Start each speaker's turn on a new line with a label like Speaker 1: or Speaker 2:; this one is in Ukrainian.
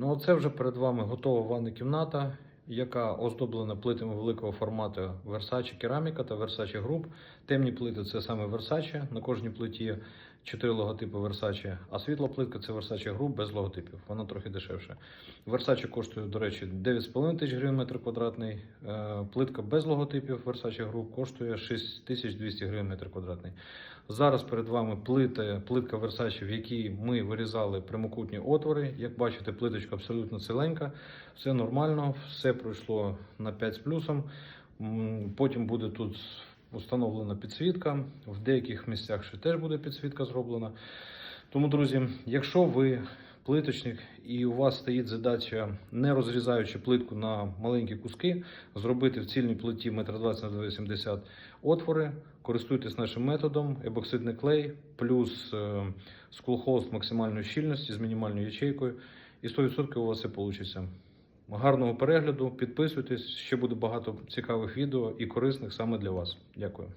Speaker 1: Ну, оце вже перед вами готова ванна кімната, яка оздоблена плитами великого формату Versace Кераміка та Versace Group. Темні плити це саме Versace. На кожній плиті чотири логотипи Versace, а світла плитка це Versace Group без логотипів. Вона трохи дешевше. Versace коштує, до речі, 9,5 тисяч гривень метр квадратний. Е, Плитка без логотипів Versace Group коштує 6200 гривень метр квадратний. Зараз перед вами плита, плитка Versace, в якій ми вирізали прямокутні отвори. Як бачите, плиточка абсолютно ціленька, все нормально, все пройшло на 5 з плюсом. Потім буде тут встановлена підсвітка. В деяких місцях ще теж буде підсвітка зроблена. Тому, друзі, якщо ви плиточник і у вас стоїть задача, не розрізаючи плитку на маленькі куски, зробити в цільній плиті 1,20 на 2,70 отвори, користуйтесь нашим методом, ебоксидний клей плюс е, скулхолст максимальної щільності з мінімальною ячейкою, і 100% у вас все вийде. Гарного перегляду, підписуйтесь, ще буде багато цікавих відео і корисних саме для вас. Дякую.